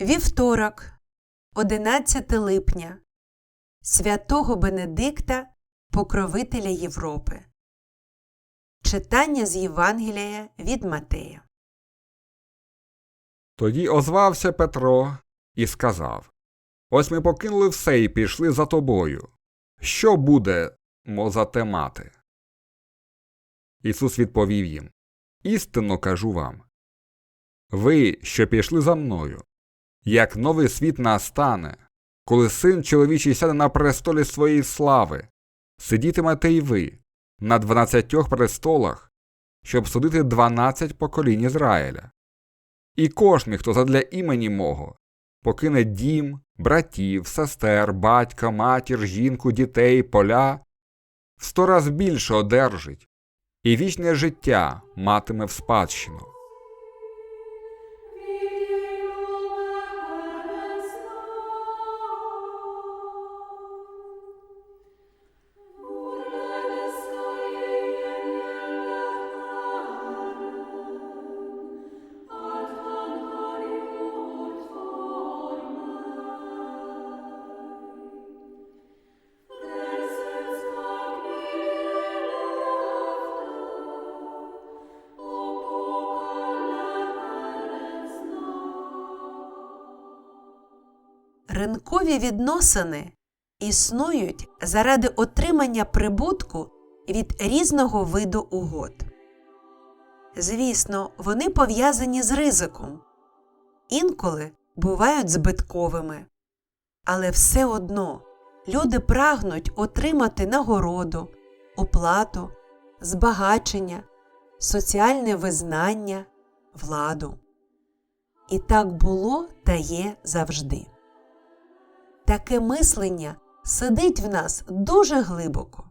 Вівторок, 11 липня, Святого Бенедикта, Покровителя Європи. Читання з Євангелія від Матея. Тоді озвався Петро і сказав Ось ми покинули все і пішли за тобою. Що буде, мо за те мати? Ісус відповів їм Істинно кажу вам. Ви, що пішли за мною, як новий світ настане, коли син чоловічий сяде на престолі своєї слави, сидітимете й ви на дванадцятьох престолах, щоб судити дванадцять поколінь Ізраїля. І кожний, хто задля імені мого, покине дім, братів, сестер, батька, матір, жінку, дітей, поля, в сто раз більше одержить, і вічне життя матиме в спадщину. Ринкові відносини існують заради отримання прибутку від різного виду угод. Звісно, вони пов'язані з ризиком, інколи бувають збитковими. Але все одно люди прагнуть отримати нагороду, оплату, збагачення, соціальне визнання, владу. І так було та є завжди. Таке мислення сидить в нас дуже глибоко.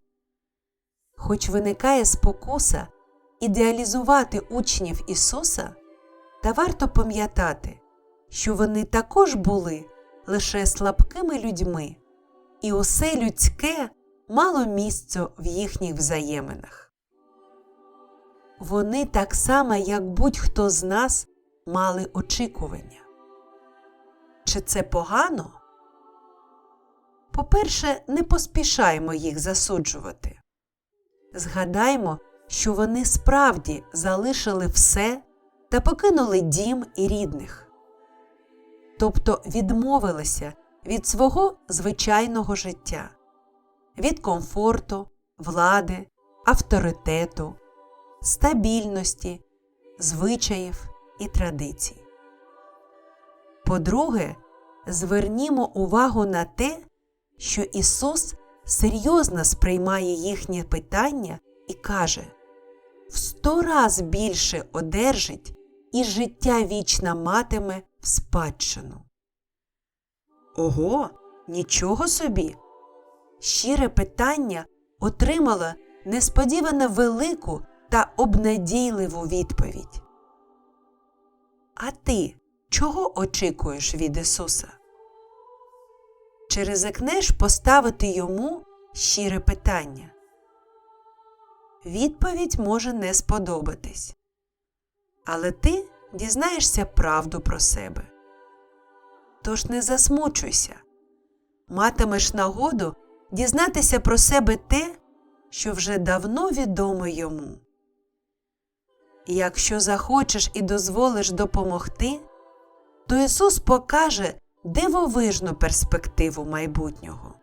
Хоч виникає спокуса ідеалізувати учнів Ісуса, та варто пам'ятати, що вони також були лише слабкими людьми, і усе людське мало місця в їхніх взаєминах. Вони так само, як будь-хто з нас, мали очікування. Чи це погано? По-перше, не поспішаймо їх засуджувати. Згадаймо, що вони справді залишили все та покинули дім і рідних, тобто відмовилися від свого звичайного життя, від комфорту, влади, авторитету, стабільності, звичаїв і традицій. По-друге, звернімо увагу на те, що Ісус серйозно сприймає їхнє питання і каже в сто раз більше одержить і життя вічна матиме в спадщину. Ого, нічого собі! Щире питання отримало несподівано велику та обнадійливу відповідь. А ти чого очікуєш від Ісуса? Чи ризикнеш поставити йому щире питання? Відповідь може не сподобатись. Але ти дізнаєшся правду про себе. Тож не засмучуйся. Матимеш нагоду дізнатися про себе те, що вже давно відомо йому. Якщо захочеш і дозволиш допомогти, то Ісус покаже дивовижну перспективу майбутнього.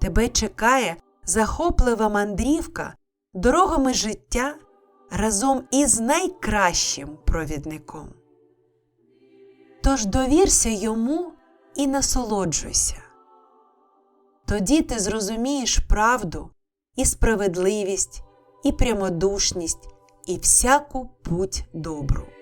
Тебе чекає захоплива мандрівка дорогами життя разом із найкращим провідником. Тож довірся йому і насолоджуйся. Тоді ти зрозумієш правду і справедливість, і прямодушність, і всяку путь добру.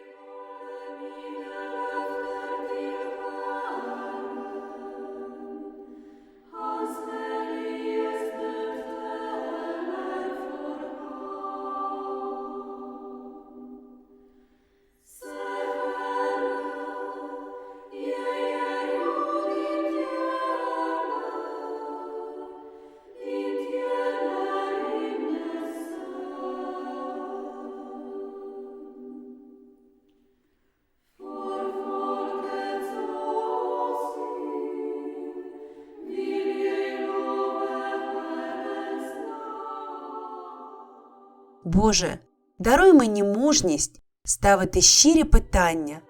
Боже, даруй мені мужність ставити щирі питання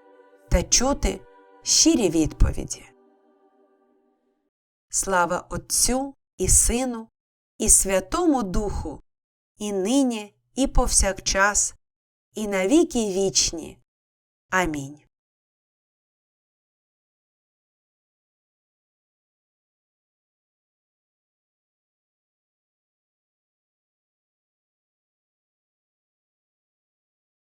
та чути щирі відповіді. Слава Отцю і Сину, і Святому Духу, і нині, і повсякчас, і навіки вічні. Амінь.